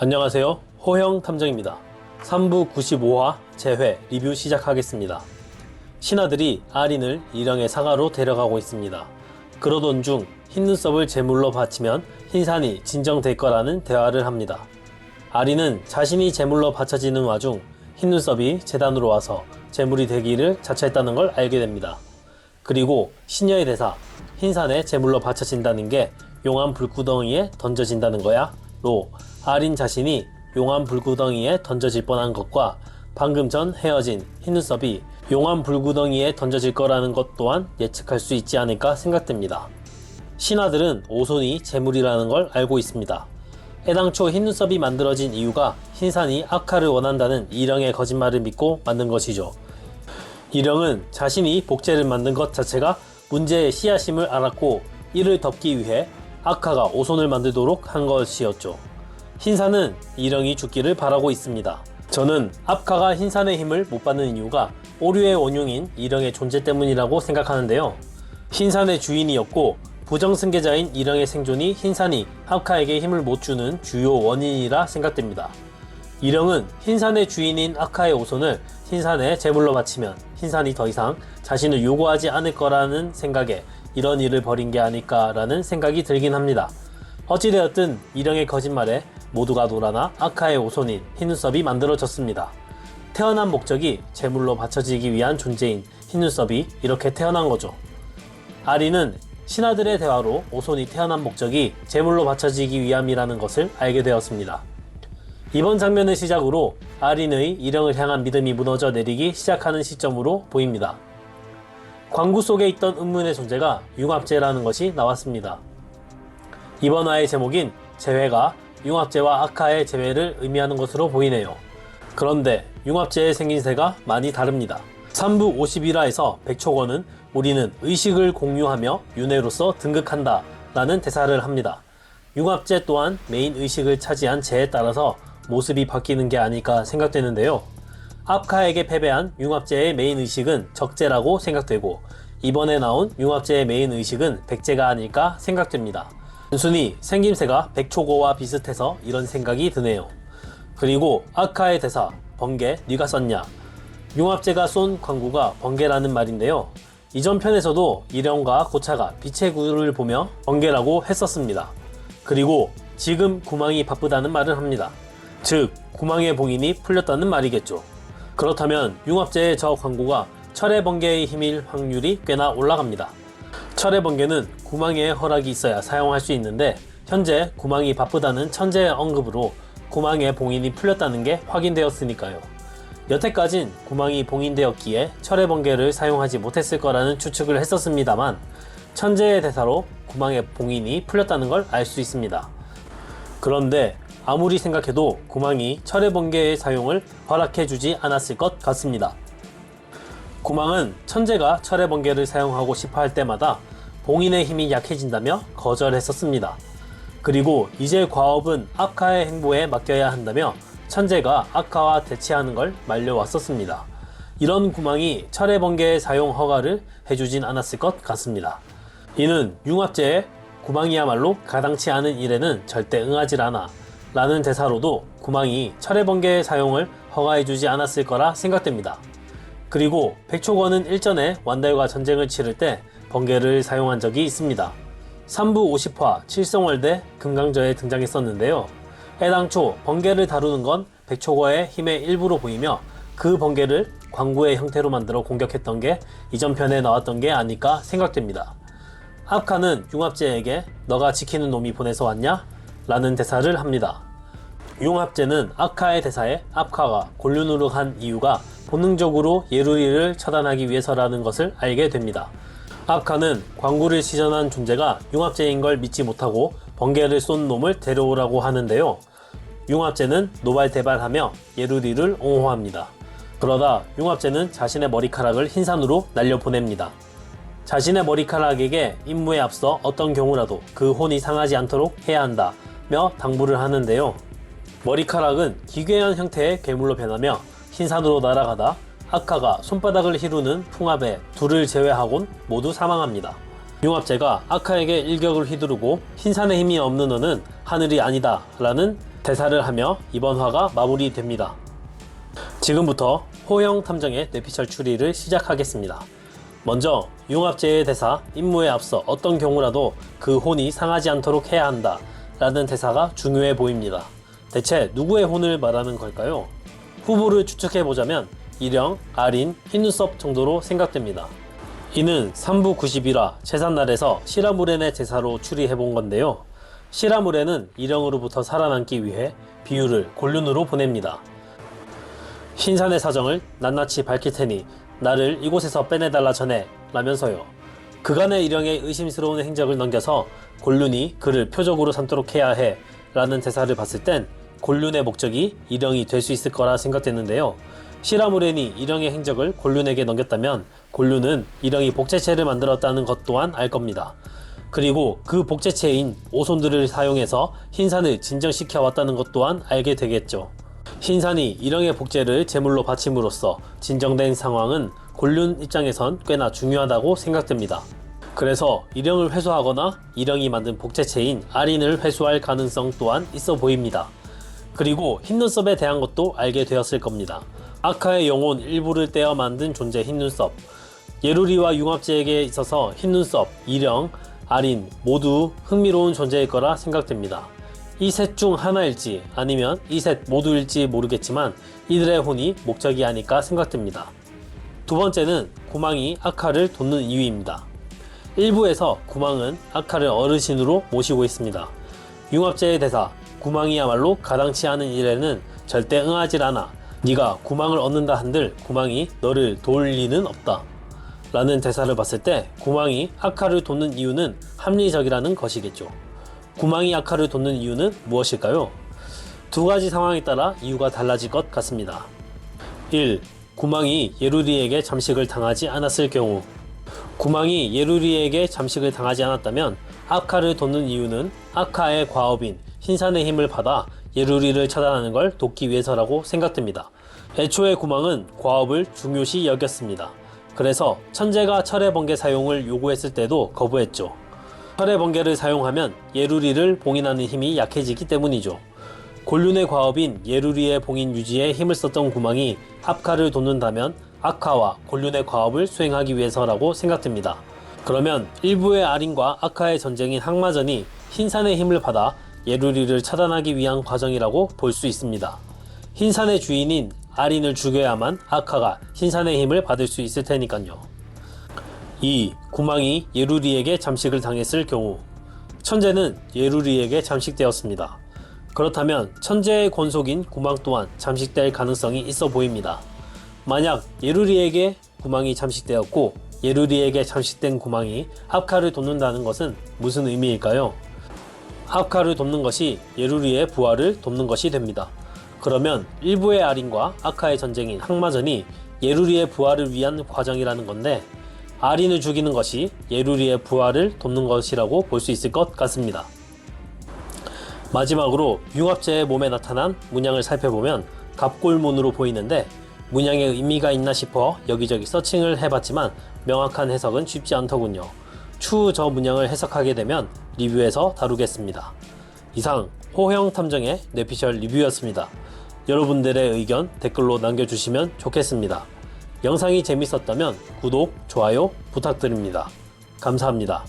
안녕하세요. 호형 탐정입니다. 3부 95화 재회 리뷰 시작하겠습니다. 신하들이 아린을 일영의 사가로 데려가고 있습니다. 그러던 중 흰눈썹을 제물로 바치면 흰산이 진정될 거라는 대화를 합니다. 아린은 자신이 제물로 바쳐지는 와중 흰눈썹이 재단으로 와서 제물이 되기를 자처했다는 걸 알게 됩니다. 그리고 신녀의 대사 흰산에 제물로 바쳐진다는 게 용암 불구덩이에 던져진다는 거야? 로 아린 자신이 용암 불구덩이에 던져질 뻔한 것과 방금 전 헤어진 흰눈썹이 용암 불구덩이에 던져질 거라는 것 또한 예측할 수 있지 않을까 생각됩니다. 신하들은 오손이 재물이라는 걸 알고 있습니다. 해당초 흰눈썹이 만들어진 이유가 흰산이 아카를 원한다는 이령의 거짓말을 믿고 만든 것이죠. 이령은 자신이 복제를 만든 것 자체가 문제의 씨앗임을 알았고 이를 덮기 위해 아카가 오손을 만들도록 한 것이었죠. 흰산은 이령이 죽기를 바라고 있습니다. 저는 아카가 흰산의 힘을 못 받는 이유가 오류의 원흉인 이령의 존재 때문이라고 생각하는데요. 흰산의 주인이었고 부정승계자인 이령의 생존이 흰산이 아카에게 힘을 못 주는 주요 원인이라 생각됩니다. 이령은 흰산의 주인인 아카의 오손을 흰산에 제물로 바치면 흰산이 더 이상 자신을 요구하지 않을 거라는 생각에 이런 일을 벌인 게 아닐까라는 생각이 들긴 합니다. 어찌되었든 이령의 거짓말에 모두가 놀아나 아카의 오손인 흰눈썹이 만들어졌습니다. 태어난 목적이 제물로 바쳐지기 위한 존재인 흰눈썹이 이렇게 태어난 거죠. 아리는 신하들의 대화로 오손이 태어난 목적이 제물로 바쳐지기 위함이라는 것을 알게 되었습니다. 이번 장면을 시작으로 아린의 일영을 향한 믿음이 무너져 내리기 시작하는 시점으로 보입니다. 광구 속에 있던 음문의 존재가 융합제라는 것이 나왔습니다. 이번 화의 제목인 재회가 융합제와 아카의 재회를 의미하는 것으로 보이네요. 그런데 융합제의 생긴새가 많이 다릅니다. 3부 51화에서 백초건은 우리는 의식을 공유하며 윤회로서 등극한다 라는 대사를 합니다. 융합제 또한 메인 의식을 차지한 제에 따라서 모습이 바뀌는 게 아닐까 생각되는데요. 아카에게 패배한 융합제의 메인 의식은 적제라고 생각되고 이번에 나온 융합제의 메인 의식은 백제가 아닐까 생각됩니다. 단순히 생김새가 백초고와 비슷해서 이런 생각이 드네요. 그리고 아카의 대사 번개 네가 썼냐 융합제가 쏜 광구가 번개라는 말인데요. 이전 편에서도 이령과 고차가 빛의 구를 보며 번개라고 했었습니다. 그리고 지금 구망이 바쁘다는 말을 합니다. 즉 구망의 봉인이 풀렸다는 말이겠죠. 그렇다면 융합제의 저 광고가 철의 번개의 힘일 확률이 꽤나 올라갑니다. 철의 번개는 구망의 허락이 있어야 사용할 수 있는데 현재 구망이 바쁘다는 천재의 언급으로 구망의 봉인이 풀렸다는 게 확인되었으니까요. 여태까진 구망이 봉인되었기에 철의 번개를 사용하지 못했을 거라는 추측을 했었습니다만 천재의 대사로 구망의 봉인이 풀렸다는 걸 알 수 있습니다. 그런데 아무리 생각해도 구망이 철의 번개의 사용을 허락해주지 않았을 것 같습니다. 구망은 천재가 철의 번개를 사용하고 싶어 할 때마다 봉인의 힘이 약해진다며 거절했었습니다. 그리고 이제 과업은 아카의 행보에 맡겨야 한다며 천재가 아카와 대치하는 걸 말려왔었습니다. 이런 구망이 철의 번개의 사용 허가를 해주진 않았을 것 같습니다. 이는 융합제의 구망이야말로 가당치 않은 일에는 절대 응하질 않아 라는 대사로도 구망이 철의 번개의 사용을 허가해주지 않았을 거라 생각됩니다. 그리고 백초건은 일전에 완달과 전쟁을 치를 때 번개를 사용한 적이 있습니다. 3부 50화 칠성월대 금강저에 등장했었는데요. 해당초 번개를 다루는 건 백초거의 힘의 일부로 보이며 그 번개를 광구의 형태로 만들어 공격했던 게 이전 편에 나왔던 게 아닐까 생각됩니다. 아카는 융합제에게 너가 지키는 놈이 보내서 왔냐? 라는 대사를 합니다. 융합제는 아카의 대사에 아카가 곤륜으로 한 이유가 본능적으로 예루리를 처단하기 위해서라는 것을 알게 됩니다. 아카는 광구를 시전한 존재가 융합제인 걸 믿지 못하고 번개를 쏜 놈을 데려오라고 하는데요. 융합제는 노발대발하며 예루리를 옹호합니다. 그러다 융합제는 자신의 머리카락을 흰산으로 날려보냅니다. 자신의 머리카락에게 임무에 앞서 어떤 경우라도 그 혼이 상하지 않도록 해야 한다 며 당부를 하는데요. 머리카락은 기괴한 형태의 괴물로 변하며 흰산으로 날아가다 아카가 손바닥을 휘두는 풍압에 둘을 제외하곤 모두 사망합니다. 융합제가 아카에게 일격을 휘두르고 흰산의 힘이 없는 너는 하늘이 아니다 라는 대사를 하며 이번 화가 마무리됩니다. 지금부터 호형 탐정의 뇌피셜 추리를 시작하겠습니다. 먼저 융합제의 대사 임무에 앞서 어떤 경우라도 그 혼이 상하지 않도록 해야 한다 라는 대사가 중요해 보입니다. 대체 누구의 혼을 말하는 걸까요? 후보를 추측해 보자면 일영, 아린, 흰눈썹 정도로 생각됩니다. 이는 3부 91화 제삿날에서 시라무렌의 대사로 추리해 본 건데요. 시라무렌은 일영으로부터 살아남기 위해 비유를 곤륜으로 보냅니다. 신산의 사정을 낱낱이 밝힐 테니 나를 이곳에서 빼내달라 전해 라면서요. 그간의 일영의 의심스러운 행적을 넘겨서 곤륜이 그를 표적으로 삼도록 해야 해 라는 대사를 봤을 땐 곤륜의 목적이 일영이 될 수 있을 거라 생각됐는데요. 시라무렌이 일영의 행적을 곤륜에게 넘겼다면 곤륜은 일영이 복제체를 만들었다는 것 또한 알 겁니다. 그리고 그 복제체인 오손들을 사용해서 흰산을 진정시켜 왔다는 것 또한 알게 되겠죠. 흰산이 일영의 복제를 제물로 바침으로써 진정된 상황은 곤륜 입장에선 꽤나 중요하다고 생각됩니다. 그래서 일영을 회수하거나 일영이 만든 복제체인 아린을 회수할 가능성 또한 있어 보입니다. 그리고 흰눈썹에 대한 것도 알게 되었을 겁니다. 아카의 영혼 일부를 떼어 만든 존재 흰 눈썹. 예루리와 융합제에게 있어서 흰 눈썹, 일영, 아린 모두 흥미로운 존재일 거라 생각됩니다. 이 셋 중 하나일지 아니면 이 셋 모두일지 모르겠지만 이들의 혼이 목적이 아닐까 생각됩니다. 두 번째는 구망이 아카를 돕는 이유입니다. 일부에서 구망은 아카를 어르신으로 모시고 있습니다. 융합제의 대사 구망이야말로 가당치 않은 일에는 절대 응하질 않아. 네가 구망을 얻는다 한들 구망이 너를 도울 리는 없다. 라는 대사를 봤을 때 구망이 아카를 돕는 이유는 합리적이라는 것이겠죠. 구망이 아카를 돕는 이유는 무엇일까요? 두 가지 상황에 따라 이유가 달라질 것 같습니다. 1. 구망이 예루리에게 잠식을 당하지 않았을 경우 구망이 예루리에게 잠식을 당하지 않았다면 아카를 돕는 이유는 아카의 과업인 신산의 힘을 받아 예루리를 차단하는 걸 돕기 위해서라고 생각됩니다. 애초에 구망은 과업을 중요시 여겼습니다. 그래서 천재가 철의 번개 사용을 요구했을 때도 거부했죠. 철의 번개를 사용하면 예루리를 봉인하는 힘이 약해지기 때문이죠. 곤륜의 과업인 예루리의 봉인 유지에 힘을 썼던 구망이 합카를 돕는다면 아카와 곤륜의 과업을 수행하기 위해서라고 생각됩니다. 그러면 일부의 아린과 아카의 전쟁인 항마전이 흰산의 힘을 받아 예루리를 차단하기 위한 과정이라고 볼 수 있습니다. 흰산의 주인인 아린을 죽여야만 아카가 흰산의 힘을 받을 수 있을 테니까요. 2. 구망이 예루리에게 잠식을 당했을 경우 천재는 예루리에게 잠식되었습니다. 그렇다면 천재의 권속인 구망 또한 잠식될 가능성이 있어 보입니다. 만약 예루리에게 구망이 잠식되었고 예루리에게 잠식된 구망이 합카를 돕는다는 것은 무슨 의미일까요? 합카를 돕는 것이 예루리의 부활을 돕는 것이 됩니다. 그러면 일부의 아린과 아카의 전쟁인 항마전이 예루리의 부활을 위한 과정이라는 건데 아린을 죽이는 것이 예루리의 부활을 돕는 것이라고 볼 수 있을 것 같습니다. 마지막으로 융합제의 몸에 나타난 문양을 살펴보면 갑골문으로 보이는데 문양에 의미가 있나 싶어 여기저기 서칭을 해봤지만 명확한 해석은 쉽지 않더군요. 추후 저 문양을 해석하게 되면 리뷰에서 다루겠습니다. 이상 호형 탐정의 뇌피셜 리뷰였습니다. 여러분들의 의견 댓글로 남겨주시면 좋겠습니다. 영상이 재밌었다면 구독, 좋아요 부탁드립니다. 감사합니다.